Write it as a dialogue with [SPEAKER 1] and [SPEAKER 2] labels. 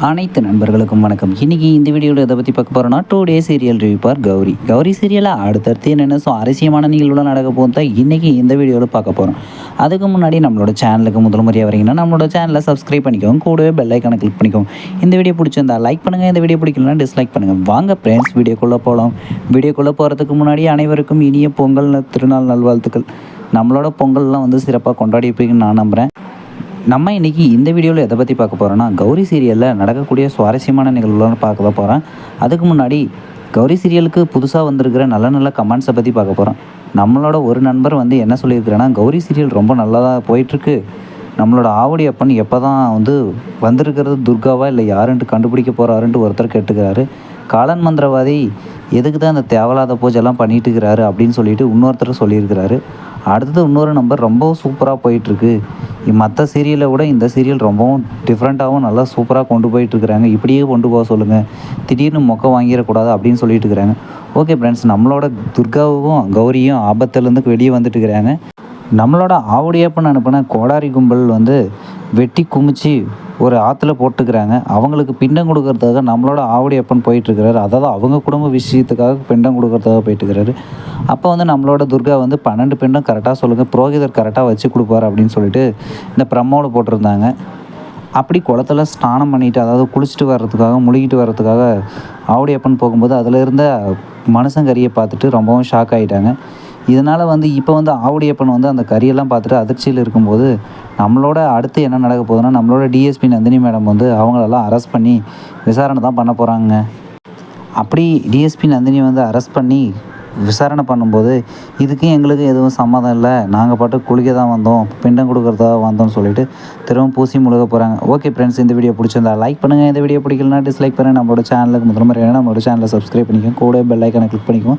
[SPEAKER 1] அனைத்து நண்பர்களுக்கும் வணக்கம். இன்றைக்கி இந்த வீடியோவில் இதை பற்றி பார்க்க போகிறோன்னா டூ டே சீரியல் ரிவ்யூ பார் கௌரி. கௌரி சீரியலாக அடுத்தடுத்து என்னென்ன சுவாரஸ்யமான நிகழ்வுலாம் நடக்க போகும் தான் இன்றைக்கி இந்த வீடியோவில் பார்க்க போகிறோம் அதுக்கு முன்னாடி நம்மளோட சேனலுக்கு முதல் முறையாக வரீங்கன்னா நம்மளோட சேனலை சப்ஸ்கிரைப் பண்ணிக்கோங்க. கூடவே பெல் ஐக்கானை கிளிக் பண்ணிக்கோங்க. இந்த வீடியோ பிடிச்சிருந்தா லைக் பண்ணுங்கள் இந்த வீடியோ பிடிக்கலனா டிஸ்லைக் பண்ணுங்கள் வாங்க ஃப்ரெண்ட்ஸ் வீடியோக்குள்ளே போகலாம் வீடியோக்குள்ளே போகிறதுக்கு முன்னாடி அனைவருக்கும் இனிய பொங்கல் திருநாள் நல்வாழ்த்துக்கள். நம்மளோட பொங்கல்லாம் வந்து சிறப்பாக கொண்டாடி இருப்பீங்கன்னு நான் நம்புகிறேன் நம்ம இன்றைக்கி இந்த வீடியோவில் எதை பற்றி பார்க்க போகிறோன்னா கௌரி சீரியலில் நடக்கக்கூடிய சுவாரஸ்யமான நிகழ்வுகள்னு பார்க்க தான் போகிறேன் அதுக்கு முன்னாடி கௌரி சீரியலுக்கு புதுசாக வந்திருக்கிற நல்ல நல்ல கமெண்ட்ஸை பற்றி பார்க்க போகிறோம் நம்மளோட ஒரு நண்பர் வந்து என்ன சொல்லியிருக்கிறேன்னா கௌரி சீரியல் ரொம்ப நல்லா தான் போயிட்டுருக்கு. நம்மளோட ஆவடி அப்பன் எப்போ தான் வந்து வந்திருக்கிறது துர்காவா இல்லை யாருன்ட்டு கண்டுபிடிக்க போகிறாருன்ட்டு ஒருத்தர் கேட்டுக்கிறாரு. காலன் மந்திரவாதி எதுக்கு தான் இந்த தேவையில்லாத பூஜைலாம் பண்ணிட்டு இருக்கிறாரு அப்படின்னு சொல்லிட்டு இன்னொருத்தர் சொல்லியிருக்கிறாரு. அடுத்தது இன்னொரு நம்பர் ரொம்ப சூப்பராக போயிட்டுருக்கு. மற்ற சீரியலை விட இந்த சீரியல் ரொம்பவும் டிஃப்ரெண்ட்டாகவும் நல்லா சூப்பராக கொண்டு போயிட்டுருக்குறாங்க. இப்படியே கொண்டு போக சொல்லுங்கள் திடீர்னு மொக்க வாங்கிடக்கூடாது அப்படின்னு சொல்லிட்டு இருக்கிறாங்க ஓகே ஃப்ரெண்ட்ஸ் நம்மளோட துர்காவும் கௌரியும் ஆபத்துலேருந்து வெளியே வந்துட்டு இருக்கிறாங்க நம்மளோட ஆவுடையப்பன் அனுப்பின கோடாரி கும்பல் வந்து வெட்டி குமிச்சு ஒரு ஆற்றுல போட்டுக்கிறாங்க. அவங்களுக்கு பிண்டம் கொடுக்கறதுக்காக நம்மளோட ஆவுடையப்பன் போயிட்டுருக்கிறாரு. அதாவது அவங்க குடும்ப விஷயத்துக்காக பிண்டம் கொடுக்கறதுக்காக போயிட்டுருக்கிறாரு அப்போ வந்து நம்மளோட துர்கா வந்து பன்னெண்டு பிண்டம் கரெக்டாக சொல்லுங்கள் புரோகிதர் கரெக்டாக வச்சு கொடுப்பாரு அப்படின்னு சொல்லிட்டு இந்த பிரம்மோவில் போட்டிருந்தாங்க. அப்படி குளத்துல ஸ்நானம் பண்ணிட்டு அதாவது குளிச்சுட்டு வர்றதுக்காக முழுகிட்டு வர்றதுக்காக ஆவுடையப்பன் போகும்போது அதில் இருந்த மனுஷங்கரியை பார்த்துட்டு ரொம்பவும் ஷாக் ஆகிட்டாங்க இதனால் வந்து இப்போ வந்து ஆவுடையப்பன் வந்து அந்த கரியெல்லாம் பார்த்துட்டு அதிர்ச்சியில் இருக்கும்போது நம்மளோட அடுத்து என்ன நடக்க போகுதுன்னா நம்மளோட டிஎஸ்பி நந்தினி மேடம் வந்து அவங்களெல்லாம் அரெஸ்ட் பண்ணி விசாரணை தான் பண்ண போகிறாங்க அப்படி டிஎஸ்பி நந்தினி வந்து அரெஸ்ட் பண்ணி விசாரணை பண்ணும்போது இதுக்கும் எங்களுக்கு எதுவும் சம்மதம் இல்லை. நாங்கள் பாட்டு குளிக்க தான் வந்தோம். பிண்டம் கொடுக்குறதா வந்தோம்னு சொல்லிட்டு திரும்ப பூசி முழுக போகிறாங்க ஓகே ஃப்ரெண்ட்ஸ் இந்த வீடியோ பிடிச்சிருந்தா லைக் பண்ணுங்கள் இந்த வீடியோ பிடிக்கலனா டிஸ்லைக் பண்ணுங்கள் நம்மளோட சேனலுக்கு முதல் முறையான நம்மளோட சேனலை சப்ஸ்கிரைப் பண்ணிக்கோங்க. கூட பெல் ஐக்கனை கிளிக் பண்ணிக்கோங்க.